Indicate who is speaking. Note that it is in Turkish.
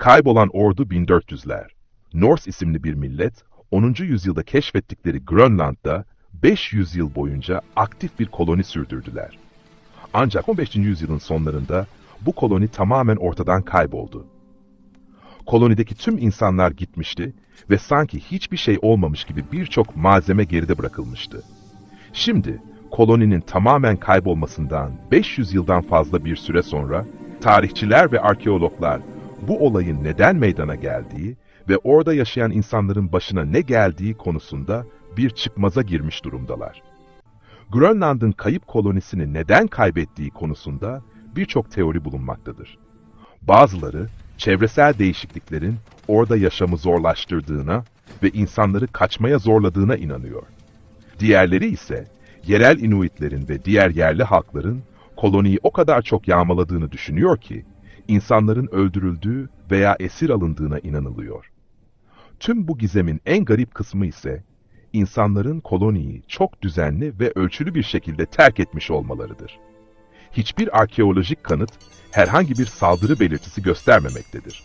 Speaker 1: Kaybolan ordu 1400'ler. Norse isimli bir millet, 10. yüzyılda keşfettikleri Grönland'da 500 yıl boyunca aktif bir koloni sürdürdüler. Ancak 15. yüzyılın sonlarında bu koloni tamamen ortadan kayboldu. Kolonideki tüm insanlar gitmişti ve sanki hiçbir şey olmamış gibi birçok malzeme geride bırakılmıştı. Şimdi koloninin tamamen kaybolmasından 500 yıldan fazla bir süre sonra tarihçiler ve arkeologlar bu olayın neden meydana geldiği ve orada yaşayan insanların başına ne geldiği konusunda bir çıkmaza girmiş durumdalar. Grönland'ın kayıp kolonisini neden kaybettiği konusunda birçok teori bulunmaktadır. Bazıları çevresel değişikliklerin orada yaşamı zorlaştırdığına ve insanları kaçmaya zorladığına inanıyor. Diğerleri ise yerel Inuitlerin ve diğer yerli halkların koloniyi o kadar çok yağmaladığını düşünüyor ki insanların öldürüldüğü veya esir alındığına inanılıyor. Tüm bu gizemin en garip kısmı ise insanların koloniyi çok düzenli ve ölçülü bir şekilde terk etmiş olmalarıdır. Hiçbir arkeolojik kanıt herhangi bir saldırı belirtisi göstermemektedir.